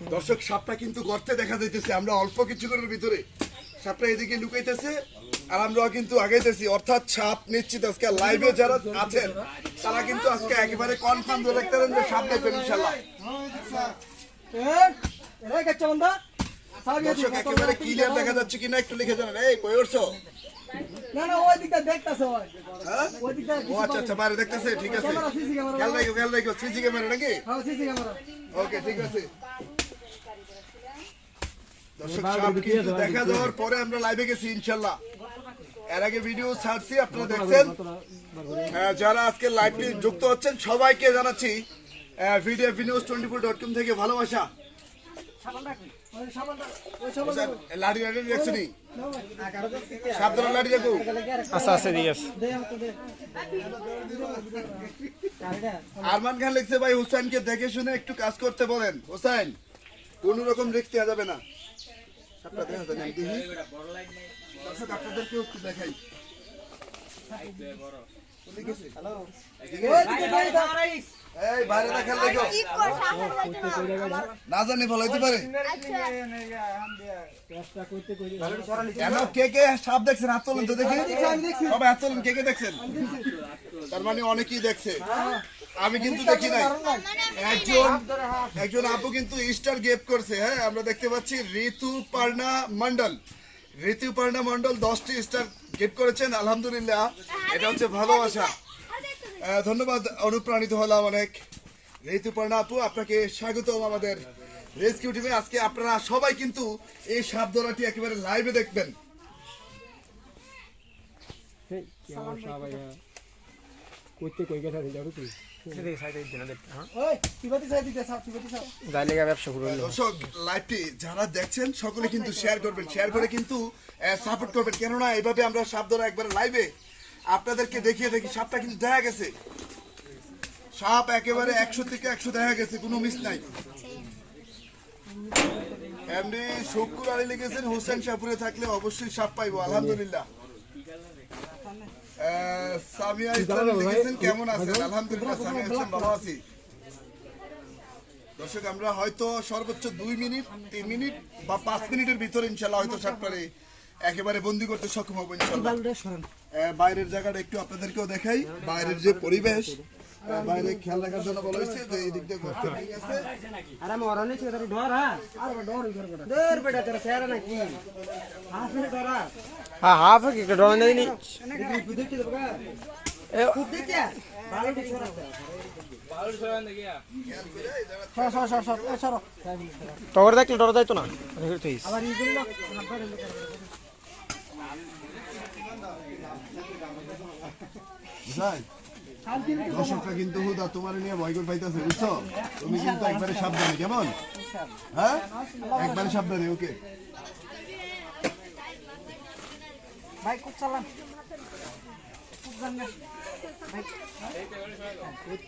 দর্শক সাপটা কিন্তু গর্তে দেখা যাইতেছে। আমরা অল্প কিছুক্ষণের ভিতরে সাপটা এদিকে লুকাইতেছে আর আমরা কিন্তু আগাইতেছি। অর্থাৎ সাপ নিশ্চিত আজকে লাইভে যারা আছেন তারা কিন্তু আজকে একেবারে কনফার্ম ধরে রাখতে পারেন যে সাপ দেখবেন ইনশাল্লাহ দর্শক একেবারে ক্লিয়ার দেখা যাচ্ছে কিনা একটু লিখে জানেন। এই কই উঠছো? না না ওই দিকটা দেখতাছে ওই। হ্যাঁ? ওই দিকটা ও আচ্ছা আচ্ছা বাইরে দেখতেছে ঠিক আছে। Camera, CC camera. খেয়াল রাখো খেয়াল রাখো সিসি ক্যামেরা নাকি? হ্যাঁ সিসি ক্যামেরা। ওকে ঠিক আছে। দর্শক সাপ কিন্তু দেখা যাওয়ার পরে আমরা লাইভে গেছি ইনশাল্লাহ। এর আগে ভিডিও ছাড়ছি আপনারা দেখছেন। যারা আজকে লাইভে যুক্ত হচ্ছেন সবাইকে জানাচ্ছি video news twenty four dot com থেকে ভালোবাসা। সাবধানে দেখো। আচ্ছা আচ্ছা আরমান খান লিখছে ভাই হুসাইনকে দেখে শুনে একটু কাজ করতে বলেন। হুসাইন কোন রকম দেওয়া যাবে না। সাপটা দেখা যায় না, আমি দেখি। দর্শক একটু দেখাই। জানি ভালো হইতে পারে। কেন? কে কে সাপ দেখছেন? হাত তোলেন তো দেখি। সবাই হাত তোলেন কে কে দেখছেন? তার মানে অনেকেই দেখছে। আমি কিন্তু দেখি নাই। একজন একজন আপু কিন্তু স্টার গেপ করছে হ্যাঁ? আমরা দেখতে পাচ্ছি ঋতু পার্না মন্ডল ঋতু পার্না মন্ডল দশটি স্টার গেপ করেছেন আলহামদুলিল্লাহ। এটা হচ্ছে ভালোবাসা। ধন্যবাদ অনুপ্রাণিত হলাম অনেক। ঋতুপর্ণা আপু আপনাকে স্বাগতম আমাদের রেস্কিউ টিমে আজকে আপনারা সবাই কিন্তু এই সাপ ধরাটি একেবারে লাইভে দেখবেন। কই গেছে হ্যাঁ। ওই তিবাতি সাইড দিতে সাপ তিবাতি সাপ যাইলে গা ব্যবসা করল দর্শক লাইভটি যারা দেখছেন সকলে কিন্তু শেয়ার করবেন। শেয়ার করে কিন্তু সাপোর্ট করবেন। কেননা এইভাবে আমরা সাপ ধরা একবারে লাইভে আপনাদেরকে দেখিয়ে দেখি সাপটা কিন্তু দেখা গেছে। সাপ একেবারে একশো থেকে একশো দেখা গেছে কোনো মিস নাই। এমনি শুক্র আলী লিখেছেন হোসেন শাহপুরে থাকলে অবশ্যই সাপ পাইবো আলহামদুলিল্লাহ। সামিয়া ইসলাম লিখেছেন কেমন আছেন? আলহামদুলিল্লাহ সামিয়া ইসলাম ভালো আছি? দর্শক আমরা হয়তো সর্বোচ্চ দুই মিনিট তিন মিনিট বা পাঁচ মিনিটের ভিতরে ইনশাল্লাহ হয়তো একেবারে বন্দি করতে সক্ষম হব ইনশাল্লাহ। বাইরের জায়গাটা একটু আপনাদেরকেও দেখাই। বাইরের যে পরিবেশ বাইরে খেয়াল রাখার জন্য বলা হয়েছে যে এই দিক দিয়ে ঘুরতে ঠিক আছে আরে মরা নেই ছেড়ে ডর হ্যাঁ? আরে ডর ইধর বেটা দের বেটা তোর ফেরা নাকি? হাফ মিনিট ডরা হ্যাঁ হাফ কি ডর নাই নি দেখি দেখি এ খুব দেখি? ভালো ঠিক সরা সর সর সর সর এ সর। তগর দেখলে ডর যাইতো না? আবার ই করল হাফারে লোক বুঝাই দর্শকরা কিন্তু হুদা তোমার নিয়ে ভয় করে পাইতেছে বুঝছ? তুমি কিন্তু একবারে সাবধানে কেমন? হ্যাঁ? একবারে সাবধানে ওকে। ভাই খুব চালান।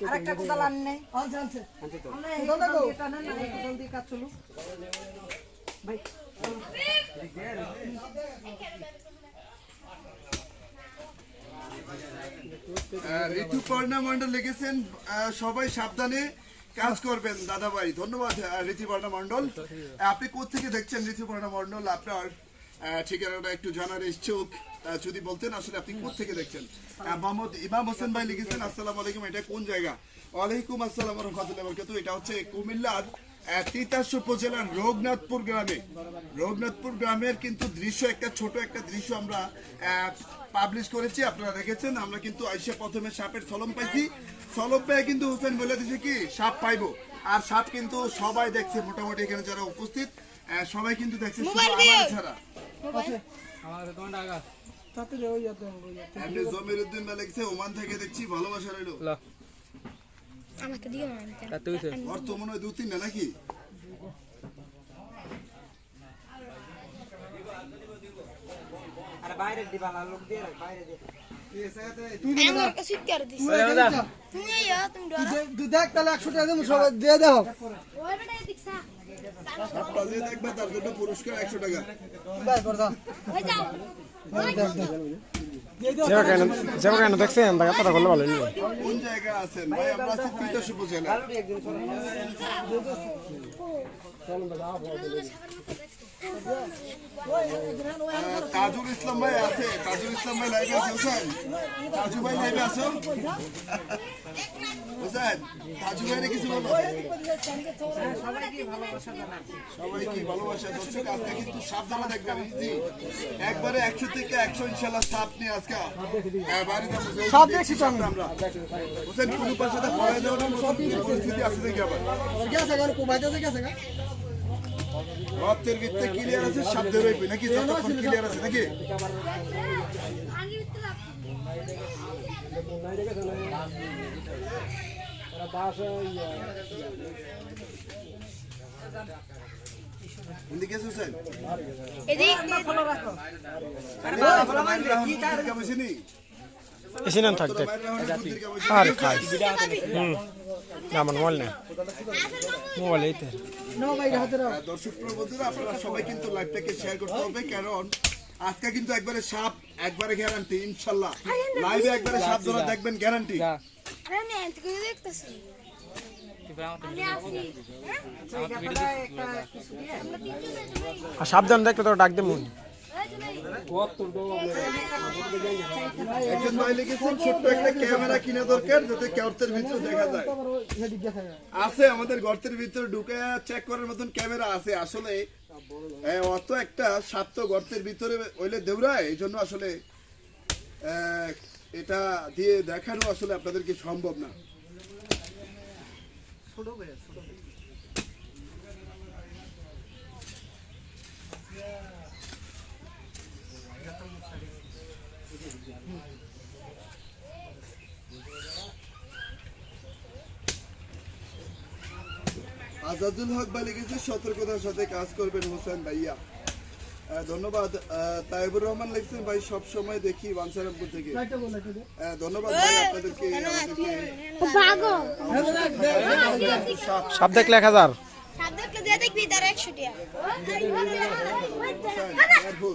আরেকটা কোদাল আন নেই আনছে আনছে কোদাল দেখো এটা না না কোদাল দিয়ে কাজ চলু ভাই ঋতুপর্ণা মন্ডল লিখেছেন সবাই সাবধানে কাজ করবেন দাদা ভাই ধন্যবাদ ঋতুপর্ণা মন্ডল আপনি কোথেকে দেখছেন ঋতুপর্ণা মন্ডল আপনার ঠিকানাটা একটু জানার ইচ্ছুক। যদি বলতেন আসলে আপনি কোথেকে দেখছেন? মোহাম্মদ ইমাম হোসেন ভাই লিখেছেন, আসসালামু আলাইকুম, এটা কোন জায়গা? ওয়ালাইকুম আসসালাম বরকাতু এটা হচ্ছে কুমিল্লার তিতাস উপজেলার রঘুনাথপুর গ্রামে। রঘুনাথপুর গ্রামের কিন্তু দৃশ্য একটা ছোট একটা দৃশ্য আমরা পাবলিশ করেছি আপনারা দেখেছেন। আমরা কিন্তু আইসা প্রথমে সাপের সলম পাইছি। সলম পেয়ে কিন্তু হোসেন বলে দিছে কি সাপ পাইবো। আর সাপ কিন্তু সবাই দেখছে মোটামুটি এখানে যারা উপস্থিত আহ, সবাই কিন্তু দেখছে ছাড়া। জমির উদ্দিন ওমান থেকে দেখছি ভালোবাসা রইল। আমাকে দিও না আমি কেন? ওর তো মনে হয় দু তিনটা নাকি? আরে বাইরে দিবা না লোক দিয়ে বাইরে দে পুরস্কার একশো টাকা। দেখ দেখ সেবা কেন দেখছেন তাকে কথা বললে ভালো হইল। কোন জায়গা আছেন? ভাই আমরা আছি তিতাস উপজেলা তাজুল ইসলাম ভাই আছে তাজুল ইসলাম ভাই লাইভে আছে হোসেন তাজু ভাই লাইভে আছো হোসেন তাজু ভাইরে কিছু বলো। জানাচ্ছি সবাইকে ভালোবাসা দর্শক আজকে কিন্তু সাবধানে দেখবেন জি একবারে একশো থেকে একশো ইনশাল্লাহ সাপ নিয়ে আজকে বাড়িতে সব দেখছি তো আমরা। হোসেন কোনো পাশে পড়াই দেওয়ার মতো পরিস্থিতি আছে নাকি আবার। রক্তের ভিত্তে ক্লিয়ার আছে সাবধানে রইবে। নাকি যতক্ষণ ক্লিয়ার আছে নাকি? নি এসে নেন থাক দেখ মায়ের রাহুল পত্রিকা বসে আর খাই। হুম না আমার মোবাইল না মোবাইল এই তো। আহ, দর্শক বন্ধুরা আপনারা সবাই কিন্তু লাইভটাকে শেয়ার করতে হবে কারণ আজকে কিন্তু একবারে সাপ একবারে গ্যারান্টি ইনশাল্লাহ। লাইভে একবারে সাপ ধরা দেখবেন গ্যারান্টি আর সাবধান দেখলে তো ডাক দেব। মন একজন ভাই ছোট্ট একটা ক্যামেরা কিনা দরকার যাতে ভিতরে দেখা যায়। আছে, আমাদের গর্তের ভিতরে ঢুকে চেক করার মতন ক্যামেরা আছে। আসলে অত একটা সাপ তো গর্তের ভিতরে ওইলে দেউরায় এই জন্য আসলে এটা দিয়ে দেখানো আসলে আপনাদেরকে সম্ভব না। ছোট। আজাদুল হক ভাই লিখেছে সতর্কতার সাথে কাজ করবেন হোসেন ভাইয়া ধন্যবাদ তাইবুর রহমান লিখছেন ভাই সব সময় দেখি বানসারামপুর থেকে ধন্যবাদ ভাই আপনাদেরকে সাপ দেখলে এক হাজার দেখবি তার একশো টাকা careful.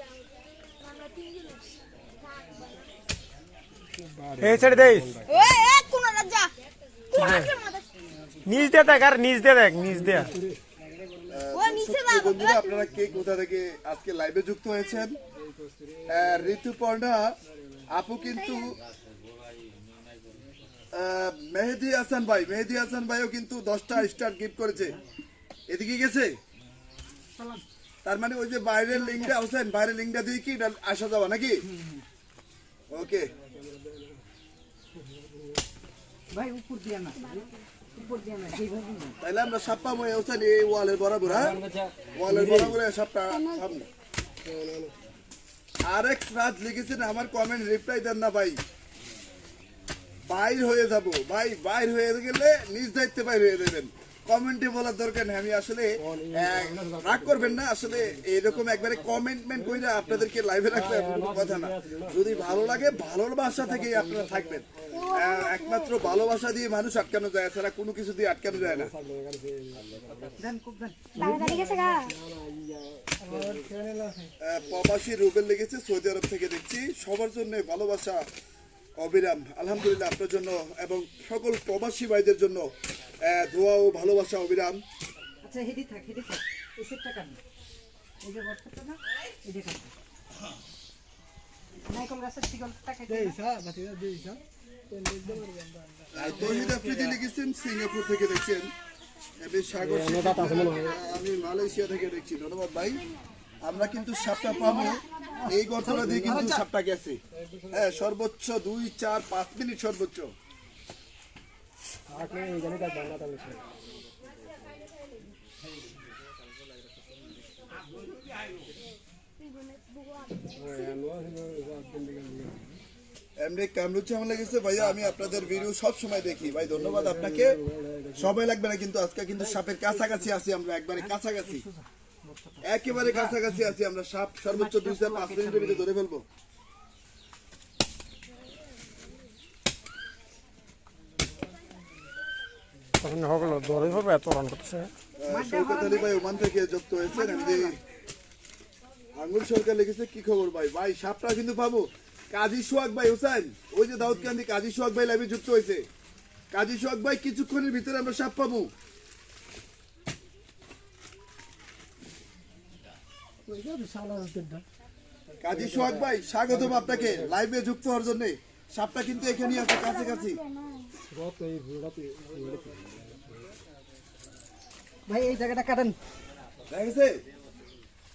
এই ছেড়ে রাজা মাথা নিচ দিয়ে দেখ আর নিচ দিয়ে দেখ প্রিয় বন্ধুরা আপনারা কে কোথা থেকে আজকে লাইভে যুক্ত হয়েছেন? ঋতুপর্ণা আপু কিন্তু মেহেদি হাসান ভাই মেহেদি হাসান ভাইও কিন্তু দশটা স্টার গিফট করেছে। এদিকে গেছে? তার মানে ওই যে বাইরের লিঙ্কটা হোসেন বাইরের লিঙ্কটা দিয়ে কি আসা যাওয়া নাকি? ওকে ভাই উপর দিয়ে না। উপর দিয়ে না এইভাবে না তাহলে আমরা সাপ পাবো হোসেন এই ওয়ালের বরাবর হ্যাঁ? ওয়ালের বরাবর সাপটা সামনে আর এক রাজ লিখেছেন আমার কমেন্ট রিপ্লাই দেন না ভাই। বাইর হয়ে যাব ভাই বাইর হয়ে গেলে নিজ দায়িত্বে বাইর হয়ে দেবেন কমেন্টে বলার দরকার নেই আমি আসলে রাগ করবেন না আসলে এরকম একবারে কমেন্টমেন্ট করে আপনাদেরকে লাইভে রাখলে কোনো কথা না। যদি ভালো লাগে ভালোবাসা থেকেই আপনারা থাকবেন। একমাত্র ভালোবাসা দিয়ে মানুষ আটকানো যায় এছাড়া কোনো কিছু দিয়ে আটকানো যায় না। প্রবাসী রুবেল লেগেছে সৌদি আরব থেকে দেখছি। সবার জন্য ভালোবাসা অবিরাম। আলহামদুলিল্লাহ আপনার জন্য এবং সকল প্রবাসী ভাইদের জন্য দোয়া ও ভালোবাসা অবিরাম। আচ্ছা হেডি থাক হেডি থাক। এই যে না এই যে কাটুন নাইকল গাছের শিকলটা কেটে না। আর তহিদ আফ্রিদি লিখেছেন সিঙ্গাপুর থেকে দেখছেন। সাগর আমি মালয়েশিয়া থেকে দেখছি। ধন্যবাদ ভাই। আমরা কিন্তু সাপটা পাবো। এই গল্পটা দিয়ে কিন্তু সাপটা গেছে। হ্যাঁ সর্বোচ্চ দুই চার পাঁচ মিনিট সর্বোচ্চ। এমনি লেগেছে ভাইয়া আমি আপনাদের ভিডিও সব সময় দেখি। ভাই ধন্যবাদ আপনাকে। সবাই লাগবে না কিন্তু আজকে কিন্তু সাপের কাছাকাছি আছি আমরা একবারে কাছাকাছি। একেবারে কাছাকাছি আছি আমরা সাপ সর্বোচ্চ দুই পাঁচ মিনিটের ভিতরে ধরে ফেলব। তখন হলো দৌড়ে হবে এত রান করতেছে। শৌকত আলী ভাই ওমান থেকে যুক্ত হয়েছেন আঙ্গুল সরকার লিখেছে কি খবর ভাই? ভাই সাপটা কিন্তু পাবো। কাজী সোহাগ ভাই হোসেন ওই যে দাউদ কান্দি কাজী সোহাগ ভাই লাইভে যুক্ত হয়েছে। কাজী সোহাগ ভাই কিছুক্ষণের ভিতরে আমরা সাপ পাবো। কাজী সোহাগ ভাই স্বাগতম আপনাকে লাইভে যুক্ত হওয়ার জন্য। সাপটা কিন্তু এখানেই আছে কাছাকাছি ভাই এই জায়গাটা কাটেন। দেখা গেছে?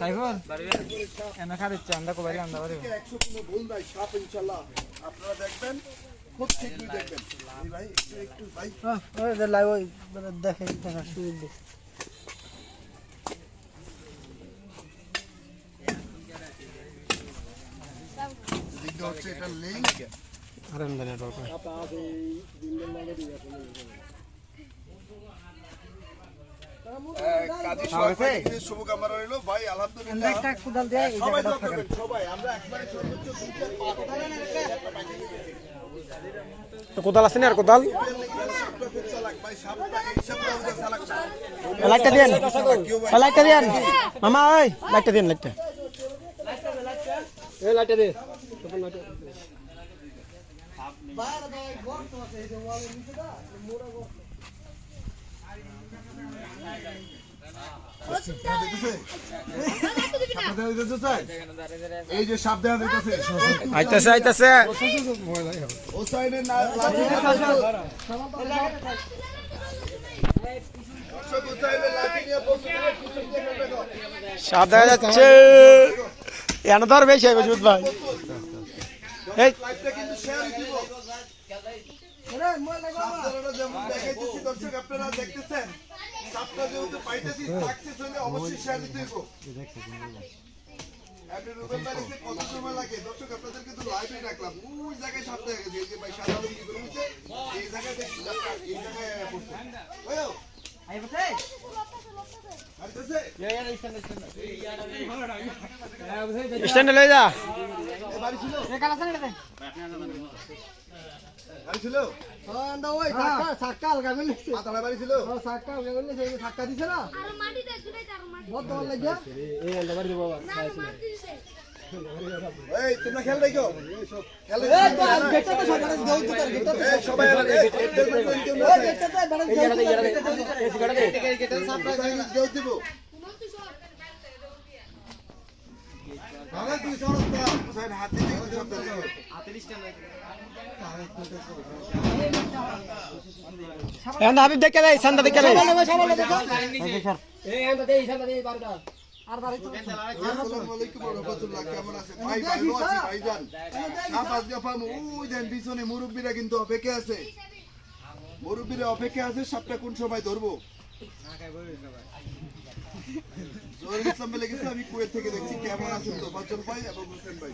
সাইফুল? এনা খাদিচ্ছে আন্দা কো বাইরে আন্দা বাইরে একশো কোনো ভুল নাই সাপ ইনশাল্লাহ। আপনারা দেখবেন খুব দেখবেন। ভাই একটু ভাই। লাইভ দেখে হচ্ছে এটা লিঙ্ক দরকার। কাজী সোহাগ ভাই থেকে শুভকামনা রইল। ভাই আলহামদুলিল্লাহ। একটা কুদাল দিয়ে সবাই জায়গাটা দোয়া করবেন সবাই। আমরা একবারে সর্বোচ্চ দুই তো কোদাল আছে না আর কোদাল। লাইটটা দেন লাইটটা দেন মামা ওই লাইটটা দেন লাইটটা। লাইটটা দে। লাইটটা? আপনাদের দেখতেছে? এই যে সাপ দেখা আইতাছে আইতাছে ও সাইডে না। সাপ যাচ্ছে এনে ধর বেশি হবে ভাই এই কিন্তু দিব। আপনারা দেখতেছেন। সাপটা যেহেতু পাইতেছি, success হলে অবশ্যই share দিতে হইব। আপনি রুবেল ভাই কত সময় লাগে? দর্শক, আপনাদের কিন্তু এ রাখলাম। ওই জায়গায় সাপ দেখা গেছে। এই যে ভাই সাদা লুঙ্গি রয়েছে, এই জায়গায় দেখছি এই জায়গায় পড়ছে। স্ট্যান্ডে লয়ে যা ছিল? আন্দা ওই মিলে বাড়ি ছিল? দিছে না? আর মাটি দে লাগিয়া। এই বাড়ি দিছে। এই, তোমরা তো গেটটা তো সবাই তো গেটটা এই, সবাই। গেটটা তো বাড়ি গেটটা দিব? বাবা, তুই সরস না। হাতে দিও। এন্ড হাবিব দেখে দেই সান্দা দেখে দেই আর বাড়ি তো আসসালামু আলাইকুম ওয়া রাহমাতুল্লাহ। কেমন আছেন? ভাই, ভালো আছি, ভাইজান। সাপ আজকে ওই দেন পিছনে মুরব্বীরা কিন্তু অপেক্ষা আছে মুরব্বীরা অপেক্ষা আছে সাপটা কোন সময় ধরবো ইসলাম আমি কুয়েত থেকে দেখছি কেমন আছেন তোফাজ্জল ভাই এবং হোসেন ভাই।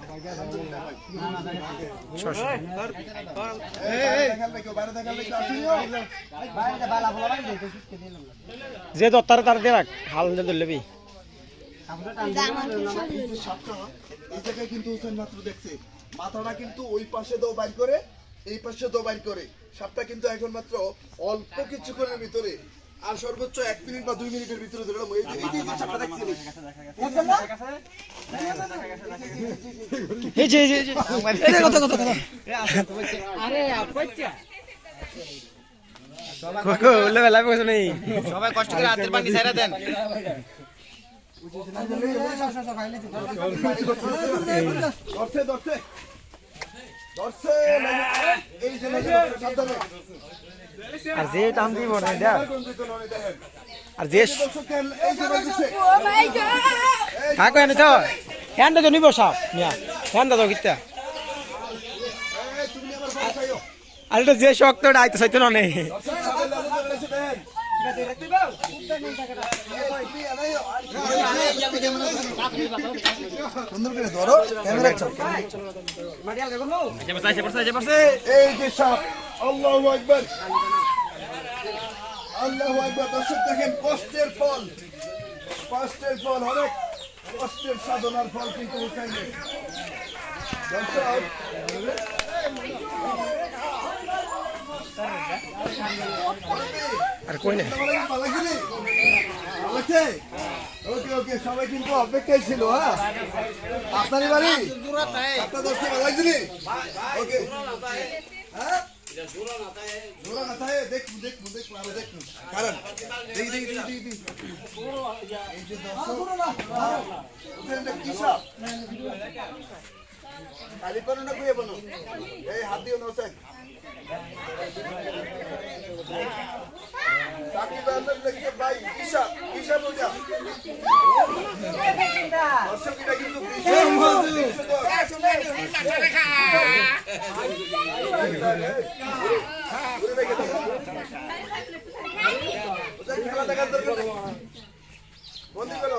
যে দত্তার তার দে রাখ হাল দে ধরলেবি এই সাপটা, এই জায়গায় কিন্তু হোসেন মাত্র দেখছে। মাথাটা কিন্তু ওই পাশে দাও বাইর করে এই পাশে দাও বাইর করে। সাপটা কিন্তু এখন মাত্র অল্প কিছুক্ষণের ভিতরে আর সর্বোচ্চ এক মিনিট বা দুই মিনিটের ভিতরে ধরে নাও। এই যে- এই যে যে না? সবাই কষ্ট করে হাতের পানি ছেড়ে দেন ধরছে এই যে লেগে ধরছে, সাবধানে আর যে টান দিব না দেখেন আর যে কাকু এনে তো হ্যান্ডা তো নিব সব। মিয়া হ্যান্ডা তো কিতা। আর এটা যে শক্ত এটা আইতে চাইতো না নেই সুন্দর করে ধরো ক্যামেরা চাও এই যে সাপ আল্লাহু আকবার আল্লাহু আকবার দর্শক দেখেন কষ্টের ফল কষ্টের আর কই না ওকে ওকে, সবাই কিন্তু অপেক্ষায় ছিল হ্যাঁ? আপনারই বাড়ি? আপনার দশটা লাগছে ওকে। হ্যাঁ। এই হাত দিও না ওসাই সাকিব আহমেদ লিখছে ভাই এটা কিন্তু খেলা দেখার দরকার বন্দি করো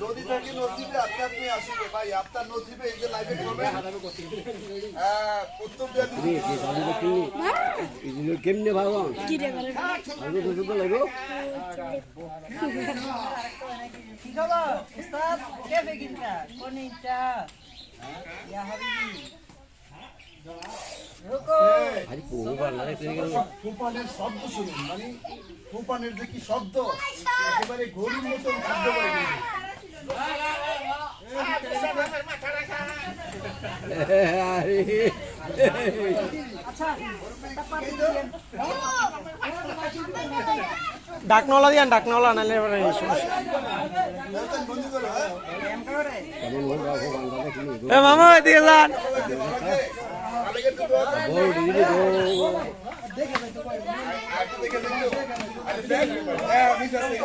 যদি থাকি নসিবে আপনি আপনি আসিবে ভাই আপনার নসিবে এই যে লাইভে কমেন্ট হ্যাঁ দিয়ে কেমনে ভাবো কি রে করে লাগো। কি খবর? উস্তাদ কেফে কিনতা কোন ইচ্ছা ইয়া হাবিবি? শব্দ শুনুন মানে ফুপানের যে কি শব্দ একেবারে গরুর মতন শব্দ করে আচ্ছা ডাকনওয়ালা দিয়ান ডাকনওয়ালা নালে সমস্যা হ্যাঁ? মামা এদিকে যান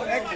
দেখে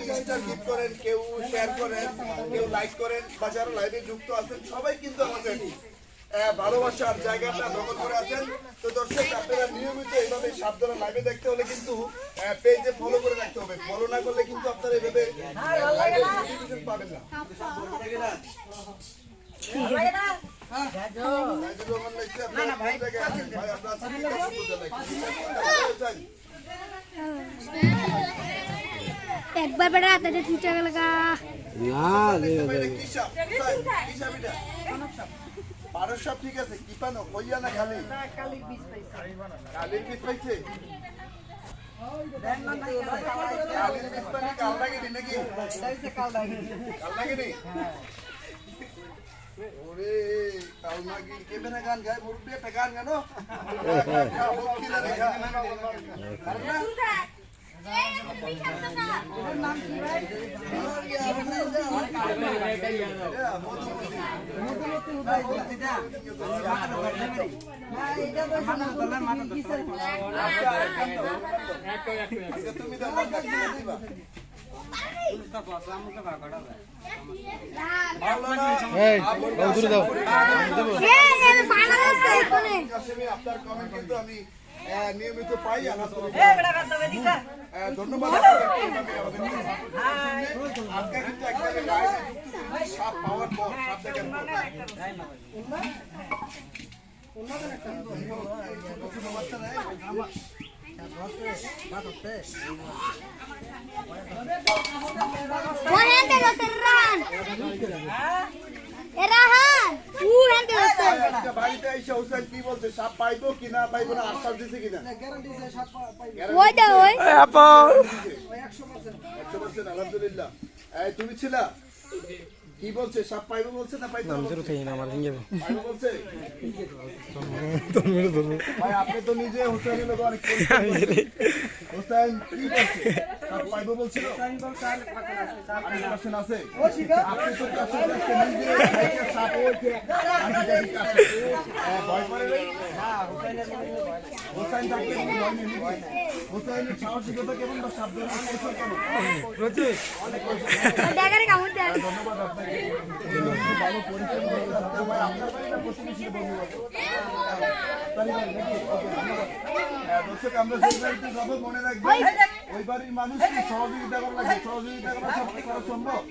গিফট করেন কেউ শেয়ার করেন কেউ লাইক করেন বা যারা লাইভে যুক্ত আছেন সবাই কিন্তু আমাদের ভালোবাসার জায়গাটা দখল করে আছেন তো দর্শক আপনারা নিয়মিত এইভাবে সাবধানে লাইভে দেখতে হলে কিন্তু পেজে ফলো করে রাখতে হবে ফলো না করলে কিন্তু আপনারা এইভাবে লাইভে নোটিফিকেশন পাবেন না হ্যাঁ লাগছে আপনারা একবার বেটা হাতে তুই লাগা বারো সব ঠিক আছে কি পানো? কইয়া না খালি? কালির বীজ পাইছে। কালির পিস পাইছে? কালির কাল লাগেনি নাকি? কাল দাইছে কাল লাগেনি ওরে কাল নাকি গান গায়? মুরব্বী একটা গান গানো? তুমি আপনার কমেন্ট কিন্তু আমি নিয়মিত পাই ধন্যবাদ আজকে কিন্তু এক জায়গায় গায়ে ঢুকতেছি, সাপ পাওয়ার পর সাপ দেখার পর বাড়িতে কি বলছে? সাপ পাইবো কিনা পাইবো না? আশ্বাস দিছে কিনা? What the boy? আপা একশো পার্সেন্ট আলহামদুলিল্লাহ। এই, তুমি ছিলা? কি বলছে? সাপ পাইবো বলছে না আমার পাইবো বলছে? তোর মেরে ভাই আপনি তো নিজে হোসেনের লোক অনেক হোসেন কি বলছে? হ্যাঁ. ধন্যবাদ আপনাকে। ভালো পরিচয় আপনার বাড়ি না প্রতিবেশীর বন্ধু বাড়ি? তারই বাড়ি নাকি? ওকে, ধন্যবাদ। দর্শক, আমরা যে বাড়িতে যাব মনে রাখবেন, ওই বাড়ির মানুষকে সহযোগিতা করা লাগবে। সহযোগিতা করা সব করা সম্ভব?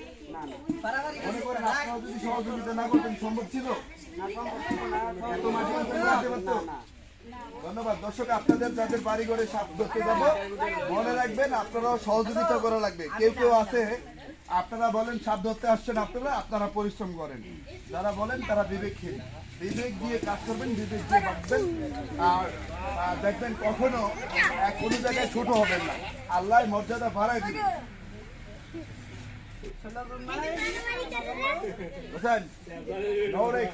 মনে করেন আপনারা যদি সহযোগিতা না করতেন সম্ভব ছিল? ধন্যবাদ দর্শক আপনাদের যাদের বাড়ি ঘরে সাপ ধরতে যাব মনে রাখবেন আপনারাও সহযোগিতা করা লাগবে কেউ কেউ আছে আপনারা বলেন সাপ ধরতে আসছেন আপনারা আপনারা পরিশ্রম করেন যারা বলেন তারা বিবেকহীন বিবেক দিয়ে কাজ করবেন বিবেক দিয়ে বাঁচবেন আর আর দেখবেন কখনো কোনো জায়গায় ছোট হবেন না। আল্লাহ মর্যাদা বাড়াই দিবেন। risk.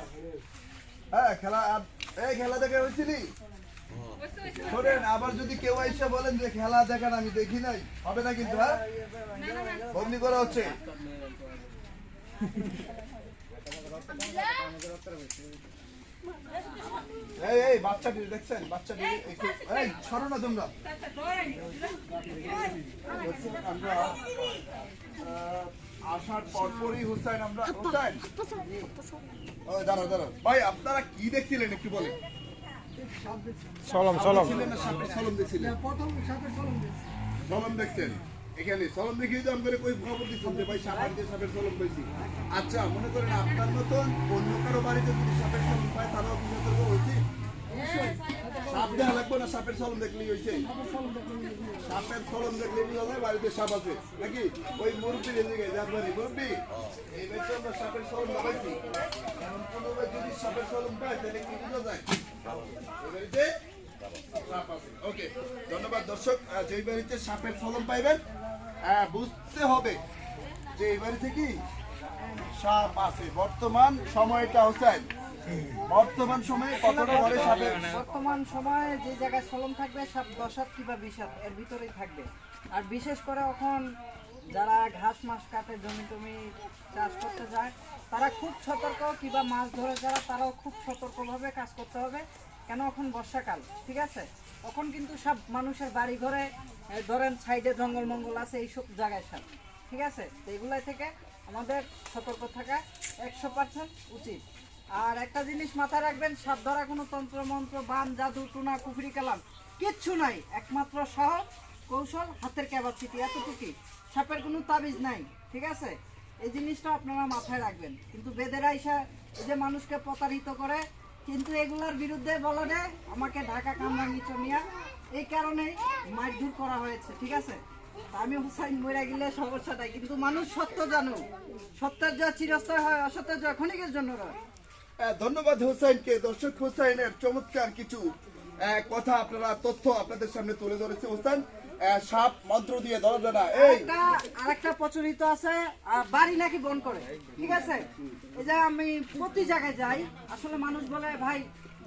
হ্যাঁ খেলা আর- এই খেলা দেখে হয়েছিলি? শোনেন আবার যদি কেউ এসে বলেন যে খেলা দেখান আমি দেখি নাই। হবে না কিন্তু হ্যাঁ? বন্দি করা হচ্ছে। এই এই বাচ্চাটি দেখছেন? বাচ্চাটি একটু এই সরো না তোমরা। আমরা আসার পরপরই হুসাইন আমরা হুসাইন। দাঁড়াও দাঁড়াও। ভাই আপনারা কি দেখছিলেন একটু বলেন? চলম চলম ছিলেন না সাপের সলম দেখছিলেন? সলম দেখছেন? এখানে সলম দেখিয়ে তো আমাদের কই খবর দিচ্ছেন যে ভাই সাপের দিয়ে সাপের সলম পেয়েছি আচ্ছা মনে করেন আপনার মতন অন্য কারও বাড়িতে যদি সাপের সলম পায় তারাও কি সতর্ক হয়েছে? সাপ দেখা লাগবে না সাপের সলম দেখলেই হয়েছে। সাপের সলম দেখলে বোঝা যায় বাড়িতে সাপ আছে। নাকি? ওই মুরব্বী এদিকে যার মুরব্বী? এই বাড়িতে আমরা সাপের সলম লাগাইছি কারণ কোনো যদি সাপের সলম পায় তাহলে কি বোঝা যায়? এই বাড়িতে সাপ আছে। ওকে ধন্যবাদ দর্শক। যেই বাড়িতে সাপের ফলন পাইবেন বুঝতে হবে যে এই বাড়িতে কি সাপ আছে। বর্তমান সময়টা হচ্ছে বর্তমান সময়ে কতটা ঘরে সাপের বর্তমান সময়ে যে জায়গায় সলম থাকবে সব দশ হাত কিংবা বিশ হাত এর ভিতরেই থাকবে। আর বিশেষ করে এখন যারা ঘাস মাছ কাটে জমি টমি চাষ করতে যায় তারা খুব সতর্ক কিংবা মাছ ধরে যারা তারাও খুব সতর্কভাবে কাজ করতে হবে। কেন এখন বর্ষাকাল ঠিক আছে? তখন কিন্তু সব মানুষের বাড়ি ঘরে ধরেন সাইডে জঙ্গল মঙ্গল আছে, এইসব জায়গায় সব। ঠিক আছে? তো এগুলাই থেকে আমাদের সতর্ক থাকা একশো পার্সেন্ট উচিত। আর একটা জিনিস মাথায় রাখবেন, সাপ ধরা কোনো তন্ত্র, মন্ত্র, বান, জাদু, টুনা, কুফরি, কালাম কিচ্ছু নাই। একমাত্র সহ কৌশল হাতের ক্যাপাসিটি এতটুকুই। সাপের কোনো তাবিজ নাই। ঠিক আছে? এই জিনিসটা আপনারা মাথায় রাখবেন। কিন্তু বেদেরা ইসা এই যে মানুষকে প্রতারিত করে কিন্তু এগুলোর বিরুদ্ধে বলনে আমাকে ঢাকা কামরাঙ্গি চমিয়া এই কারণেই মারধর করা হয়েছে ঠিক আছে? আমি হুসাইন মরে গেলে সমস্যাটাই কিন্তু মানুষ সত্য জানো সত্যের যা চিরস্থায়ী হয় অসত্যের যা ক্ষণিকের জন্য রয় ধন্যবাদ হোসেনকে দর্শক হোসেনের চমৎকার কিছু কথা আপনারা তথ্য আপনাদের সামনে তুলে ধরেছে। আহ, সাপ মন্ত্র দিয়ে ধরা যায় না এই। একটা আরেকটা প্রচলিত আছে বাড়ি নাকি বন করে ঠিক আছে? এই যে আমি প্রতি জায়গায় যাই আসলে মানুষ বলে ভাই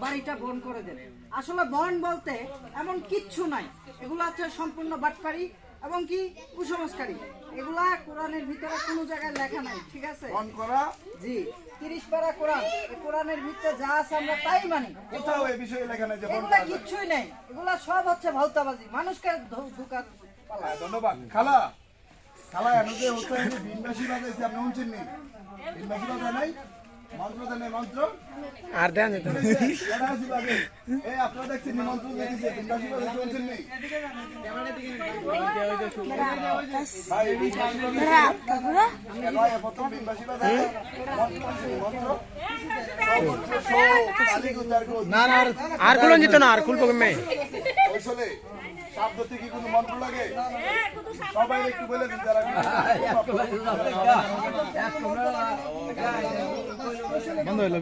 বাড়িটা বন করে দেন আসলে বন বলতে এমন কিচ্ছু নাই। এগুলো হচ্ছে সম্পূর্ণ বাটপাড়ি এবং কি কুসংস্কারী এগুলা কোরআনের ভিতরে কোনো জায়গায় লেখা নাই ঠিক আছে? অন করা জি তিরিশ পারা কোরআন। এই কোরআনের ভিতরে যা আছে আমরা তাই মানি। কোথাও এই বিষয়ে লেখা নেই যে এগুলা। কিচ্ছুই নেই। এগুলা সব হচ্ছে ভাউতাবাজি মানুষকে ধো- ধোকার পালা হ্যাঁ, ধন্যবাদ। খালা খালা এনে যে হচ্ছে বিনবাসী বাজাইছে আপনি শুনছেন নি? বিনবাসী বাজায় নাই? আর দেন না। আর- আর যেত না আর খুলবো কেমনে? কৌশলে শব্দ থেকে কোনো মন্ত্র লাগে? সবাই একটু বলে দিন যারা বন্ধ হইল